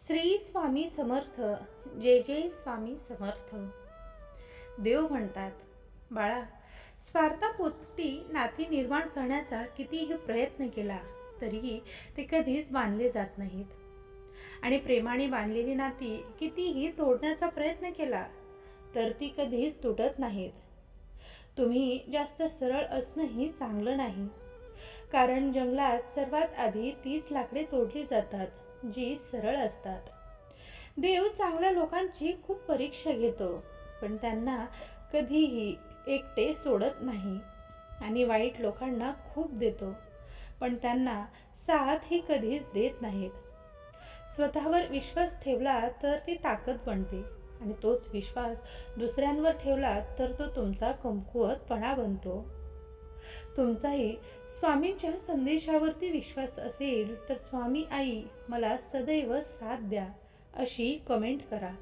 श्री स्वामी समर्थ जे जे स्वामी समर्थ. देव म्हणतात बाळा स्वार्थापोटी नाती निर्माण करण्याचा कितीही प्रयत्न केला तरीही ते कधीच बांधले जात नाहीत. आणि प्रेमाने बांधलेली नाती कितीही तोडण्याचा प्रयत्न केला तर ती कधीच तुटत नाहीत. तुम्ही जास्त सरळ असणंही चांगलं नाही. कारण जंगलात सर्वात आधी तीच लाकडे तोडली जातात. जी सरळ असतात. देव चांगल्या लोकांची खूप परीक्षा घेतो पण त्यांना कधीही एकटे सोडत नाही आणि वाईट लोकांना खूप देतो पण त्यांना साथ ही कधीच देत नाहीत. स्वतःवर विश्वास ठेवला तर ती ताकद बनते आणि तोच विश्वास दुसऱ्यांवर ठेवला तर तो तुमचा कमकुवतपणा बनतो. तुमचाही स्वामींच्या संदेशावरती विश्वास असेल तर स्वामी आई मला सदैव साथ द्या अशी कमेंट करा.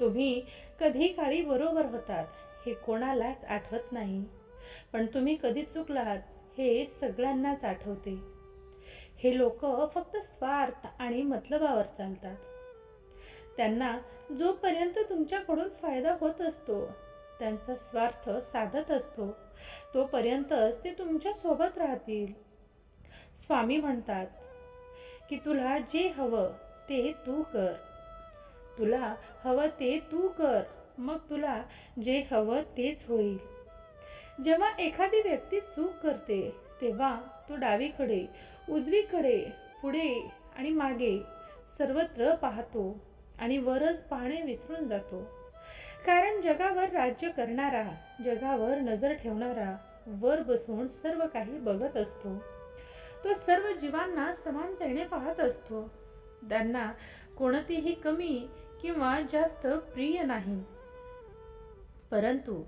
तुम्ही कधी काळी बरोबर होतात हे कोणालाच आठवत नाही. पण तुम्ही कधी चुकलात हे सगळ्यांनाच आठवते. हे लोक फक्त स्वार्थ आणि मतलबावर चालतात. त्यांना जोपर्यंत तुमच्याकडून फायदा होत असतो त्यांचा स्वार्थ साधत असतो. तोपर्यंतच ते तुमच्यासोबत राहतील. स्वामी म्हणतात की तुला जे हवं ते तू कर. तुला हवं ते तू कर मग तुला जे हवं तेच होईल. जेव्हा एखादी व्यक्ती चूक करते तेव्हा तो डावीकडे उजवीकडे पुढे आणि मागे सर्वत्र पाहतो आणि वरच पाहणे विसरून जातो. कारण जगावर राज्य करणारा जगावर नजर ठेवणारा वर बसून सर्व काही बघत असतो. तो सर्व जीवांना समानतेने पाहत असतो. त्यांना कोणतीही कमी किंवा जास्त प्रिय नाही. परंतु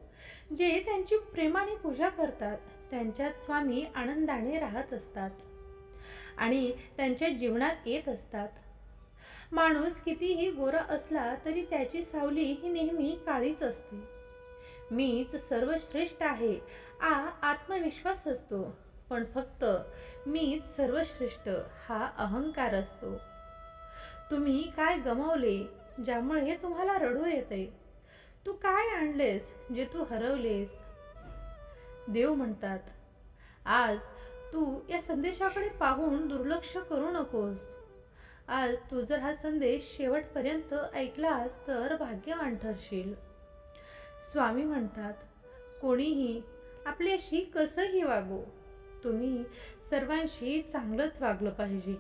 जे त्यांची प्रेमाने पूजा करतात त्यांच्यात स्वामी आनंदाने राहत असतात आणि त्यांच्या जीवनात येत असतात. माणूस कितीही गोरा असला तरी त्याची सावली ही नेहमी काळीच असते. मीच सर्वश्रेष्ठ आहे आ आत्मविश्वास असतो पण फक्त मीच सर्वश्रेष्ठ हा अहंकार असतो. तुम्ही काय गमावले ज्यामुळे तुम्हाला रडू येते? तू काय आणलेस जे तू हरवलेस? देव म्हणतात आज तू या संदेशाकडे पाहून दुर्लक्ष करू नकोस. आज तू जर हा संदेश शेवटपर्यंत ऐकलास तर भाग्यवान ठरशील. स्वामी म्हणतात कोणीही आपल्याशी कसंही वागो तुम्ही सर्वांशी चांगलंच वागलं पाहिजे.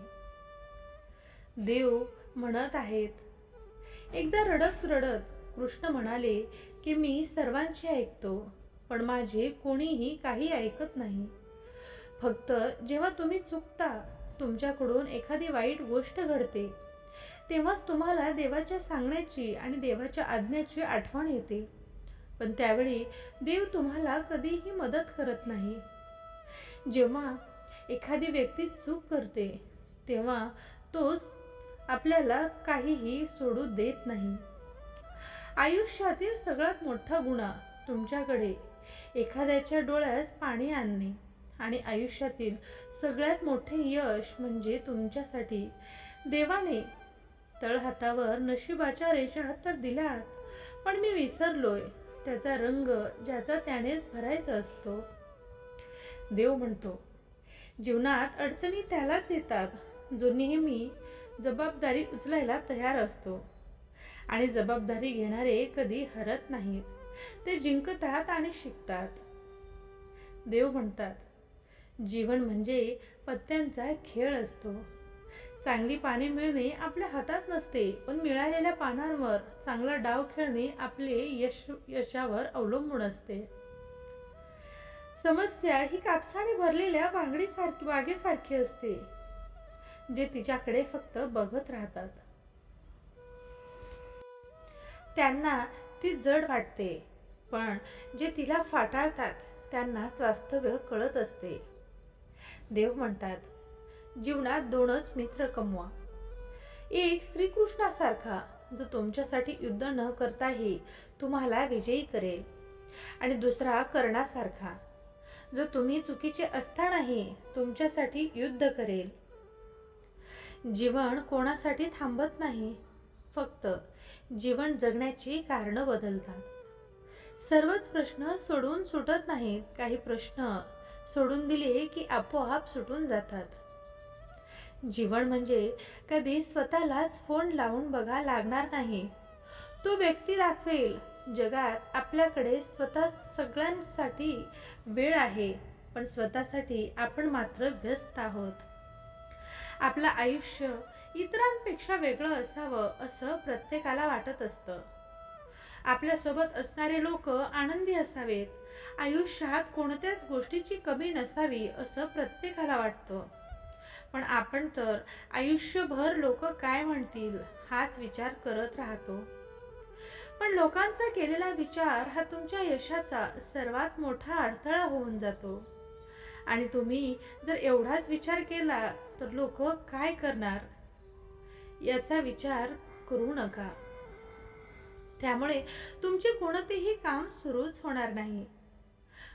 देव म्हणत आहेत एकदा रडत रडत कृष्ण म्हणाले की मी सर्वांचे ऐकतो पण माझे कोणीही काही ऐकत नाही. फक्त जेव्हा तुम्ही चुकता तुमच्याकडून एखादी वाईट गोष्ट घडते. तेव्हाच तुम्हाला देवाच्या सांगण्याची आणि देवाच्या आज्ञाची आठवण येते. पण त्यावेळी देव तुम्हाला कधीही मदत करत नाही. जेव्हा एखादी व्यक्ती चूक करते तेव्हा तोच आपल्याला काहीही सोडू देत नाही. आयुष्यातील सगळ्यात मोठा गुन्हा तुमच्याकडे. एखाद्याच्या डोळ्यास पाणी आणणे. आणि आयुष्यातील सगळ्यात मोठे यश म्हणजे तुमच्यासाठी. देवाने तळहातावर नशिबाच्या रेषा तर दिल्यात पण मी विसरलोय त्याचा रंग ज्याचा त्यानेच भरायचा असतो. देव म्हणतो जीवनात अडचणी त्यालाच येतात. जो नेहमी जबाबदारी उचलायला तयार असतो. आणि जबाबदारी घेणारे कधी हरत नाहीत. ते जिंकतात आणि शिकतात. देव म्हणतात जीवन म्हणजे पत्त्यांचा खेळ असतो. चांगली पाने मिळणे आपल्या हातात नसते पण मिळालेल्या पानांवर चांगला डाव खेळणे आपले यश यशावर अवलंबून असते. समस्या ही कापसाने भरलेल्या बांगडीसारखी बागेसारखी असते जे तिच्याकडे फक्त बघत राहतात. त्यांना ती जड वाटते पण जे तिला फाटाळतात त्यांना वास्तव्य कळत असते. देव म्हणतात जीवनात दोनच मित्र कमवा. एक श्रीकृष्णासारखा जो तुमच्यासाठी युद्ध न करताही तुम्हाला विजयी करेल. आणि दुसरा कर्णासारखा जो तुम्ही चुकीचे असतानाही तुमच्यासाठी युद्ध करेल. जीवन कोणासाठी थांबत नाही फक्त जीवन जगण्याची कारणं बदलतात. सर्वच प्रश्न सोडून सुटत नाहीत काही प्रश्न सोडून दिली की आपोआप सुटून जातात. जीवन म्हणजे कधी स्वतःलाच फोन लावून बघा लागणार नाही. तो व्यक्ती दाखवेल जगात आपल्याकडे स्वतः सगळ्यांसाठी वेळ आहे पण स्वतःसाठी आपण मात्र व्यस्त आहोत. आपलं आयुष्य इतरांपेक्षा वेगळं असावं असं प्रत्येकाला वाटत असतं. आपल्यासोबत असणारे लोक आनंदी असावेत. आयुष्यात कोणत्याच गोष्टीची कमी नसावी असं प्रत्येकाला वाटतं. पण आपण तर आयुष्यभर लोक काय म्हणतील हाच विचार करत राहतो. पण लोकांचा केलेला विचार हा तुमच्या यशाचा सर्वात मोठा अडथळा होऊन जातो. आणि तुम्ही जर एवढाच विचार केला तर लोक काय करणार? याचा विचार करू नका. त्यामुळे तुमचे कोणतेही काम सुरूच होणार नाही.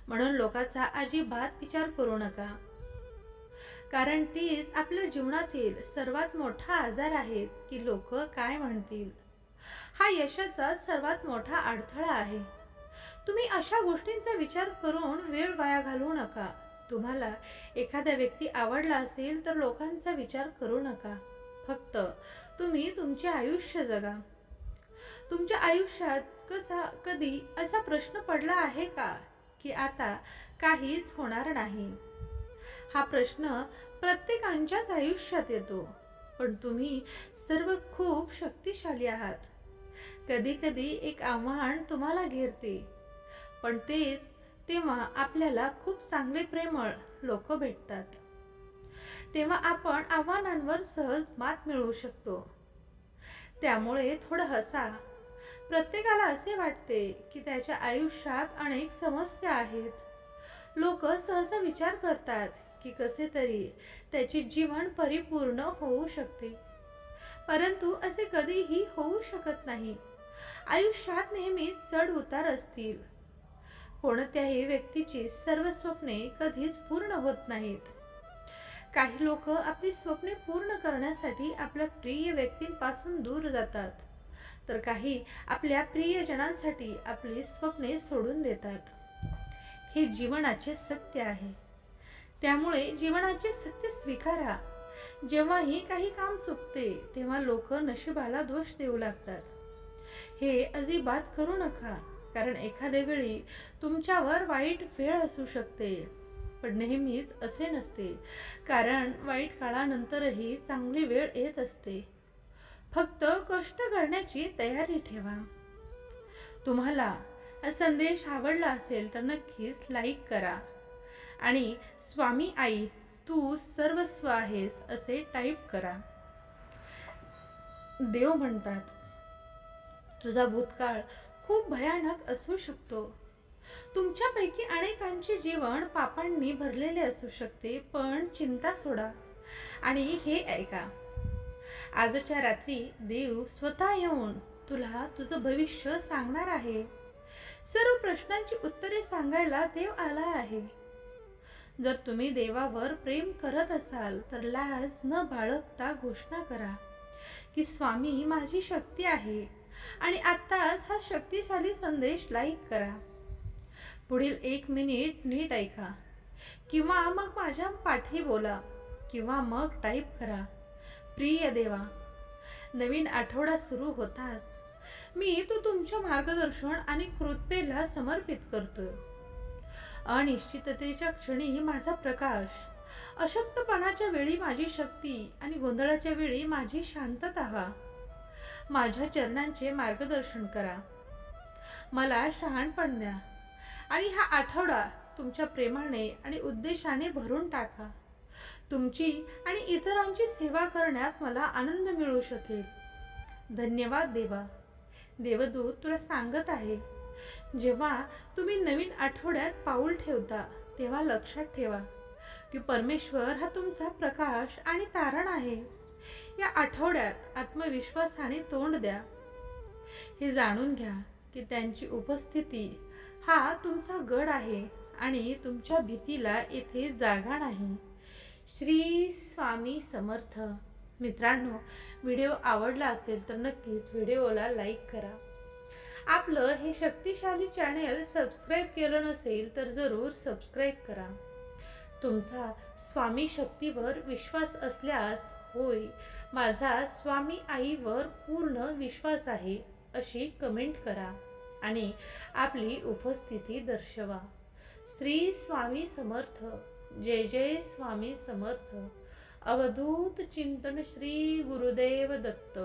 म्हणून लोकांचा अजिबात विचार करू नका. कारण तीच आपल्या जीवनातील सर्वात मोठा आजार आहे की लोक काय म्हणतील. हा यशाचा सर्वात मोठा अडथळा आहे. तुम्ही अशा गोष्टींचा विचार करून वेळ वाया घालवू नका. तुम्हाला एखादा व्यक्ती आवडला असेल तर लोकांचा विचार करू नका. फक्त तुम्ही तुमचे आयुष्य जगा. तुमच्या आयुष्यात कसा कधी असा प्रश्न पडला आहे का की आता काहीच होणार नाही? हा प्रश्न प्रत्येकांच्याच आयुष्यात येतो पण तुम्ही सर्व खूप शक्तिशाली आहात. कधी कधी एक आव्हान तुम्हाला घेरते पण तेच तेव्हा आपल्याला खूप चांगले प्रेमळ लोक भेटतात. तेव्हा आपण आव्हानांवर सहज मात मिळवू शकतो. त्यामुळे थोडं हसा. प्रत्येकाला असे वाटते की त्याच्या आयुष्यात अनेक समस्या आहेत. लोक सहसा विचार करतात की कसे तरी त्याचे जीवन परिपूर्ण होऊ शकते. परंतु असे कधीही होऊ शकत नाही. आयुष्यात नेहमी चढ उतार असतील. कोणत्याही व्यक्तीची सर्व स्वप्ने कधीच पूर्ण होत नाहीत. काही लोक आपली स्वप्ने पूर्ण करण्यासाठी आपल्या प्रिय व्यक्तींपासून दूर जातात. तर काही आपल्या प्रियजनांसाठी आपली स्वप्ने सोडून देतात. हे जीवनाचे सत्य आहे. त्यामुळे जीवनाचे सत्य स्वीकारा. जेव्हाही काही काम चुकते तेव्हा लोक नशिबाला दोष देऊ लागतात. हे अजिबात करू नका कारण एखाद्या वेळी तुमच्यावर वाईट वेळ असू शकते. पण नेहमीच असे नसते. कारण वाईट काळानंतरही चांगली वेळ येत असते. फक्त कष्ट करण्याची तयारी ठेवा. तुम्हाला हा संदेश आवडला असेल तर नक्कीच लाईक करा. आणि स्वामी आई तू सर्वस्व आहेस असे टाईप करा. देव म्हणतात तुझा भूतकाळ खूप भयानक असू शकतो. तुमच्यापैकी अनेकांचे जीवन पापांनी भरलेले असू शकते पण चिंता सोडा आणि हे ऐका. आजच्या रात्री देव स्वतः येऊन तुला तुझं भविष्य सांगणार आहे. सर्व प्रश्नांची उत्तरे सांगायला देव आला आहे. जर तुम्ही देवावर प्रेम करत असाल तर लाज न बाळगता घोषणा करा की स्वामी माझी शक्ती आहे आणि आत्ताच हा शक्तिशाली संदेश लाईक करा. पुढील एक मिनिट नीट ऐका. किंवा मग माझ्या पाठी बोला. किंवा मग टाईप करा. प्रिय देवा नवीन आठवडा सुरू होताच. मी तो तुमच्या मार्गदर्शन आणि कृपेला समर्पित करतो. अनिश्चिततेच्या क्षणी माझा प्रकाश अशक्तपणाच्या वेळी माझी शक्ती आणि गोंधळाच्या वेळी माझी शांतता व्हा. माझ्या चरणांचे मार्गदर्शन करा. मला शहाणपण द्या. आणि हा आठवडा तुमच्या प्रेमाने आणि उद्देशाने भरून टाका. तुमची आणि इतरांची सेवा करण्यात मला आनंद मिळू शकेल. धन्यवाद देवा. देवदूत तुला सांगत आहे जेव्हा तुम्ही नवीन आठवड्यात पाऊल ठेवता तेव्हा लक्षात ठेवा की परमेश्वर हा तुमचा प्रकाश आणि तारण आहे. या आठवड्यात आत्मविश्वासाने तोंड द्या. हे जाणून घ्या की त्यांची उपस्थिती हा तुमचा गड आहे आणि तुमच्या भीतीला येथे जागा नाही. श्री स्वामी समर्थ. मित्रांनो व्हिडिओ आवडला असेल तर नक्कीच व्हिडिओला लाईक करा. आपलं हे शक्तिशाली चॅनेल सबस्क्राईब केलं नसेल तर जरूर सबस्क्राईब करा. तुमचा स्वामी शक्तीवर विश्वास असल्यास होय माझा स्वामी आईवर पूर्ण विश्वास आहे अशी कमेंट करा. आणि आपली उपस्थिती दर्शवा. श्री स्वामी समर्थ जय जय स्वामी समर्थ. अवधूत चिंतन श्री गुरुदेव दत्त.